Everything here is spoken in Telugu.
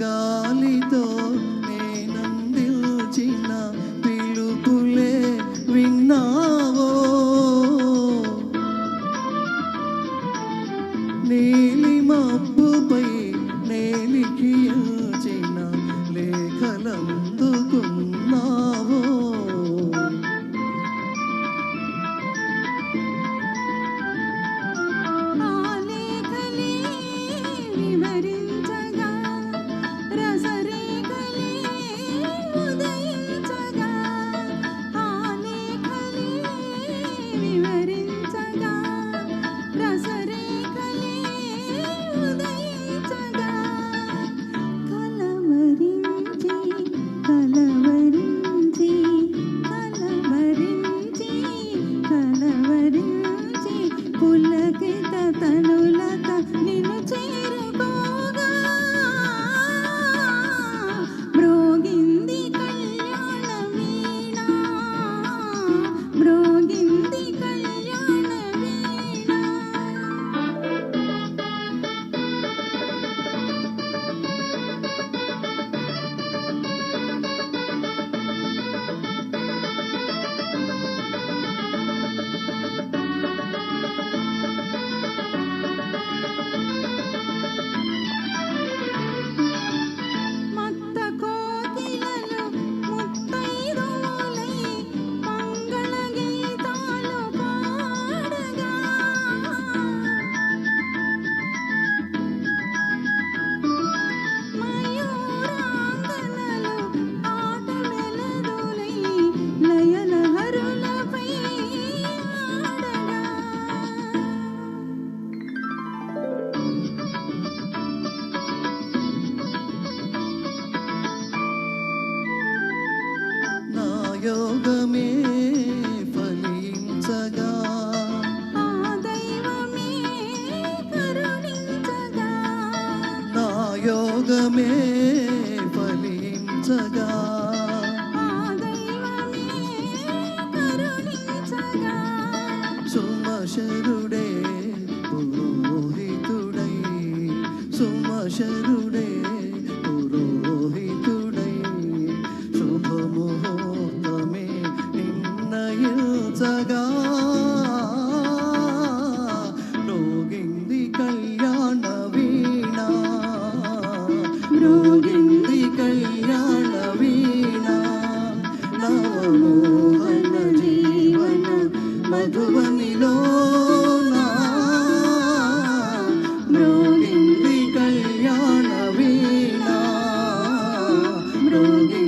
గాలితో యోగమే ఫలించగా. నా యోగమే ఫలించగా. సుమశరుడే పురోహితుడై సుమశరుడే ഒഴുകിന്തി കല്യാണ വീണ നവമോഹന ജീവന മധുവനിലോ രോഗിന്തി കല്യാണ വീണ രോഗി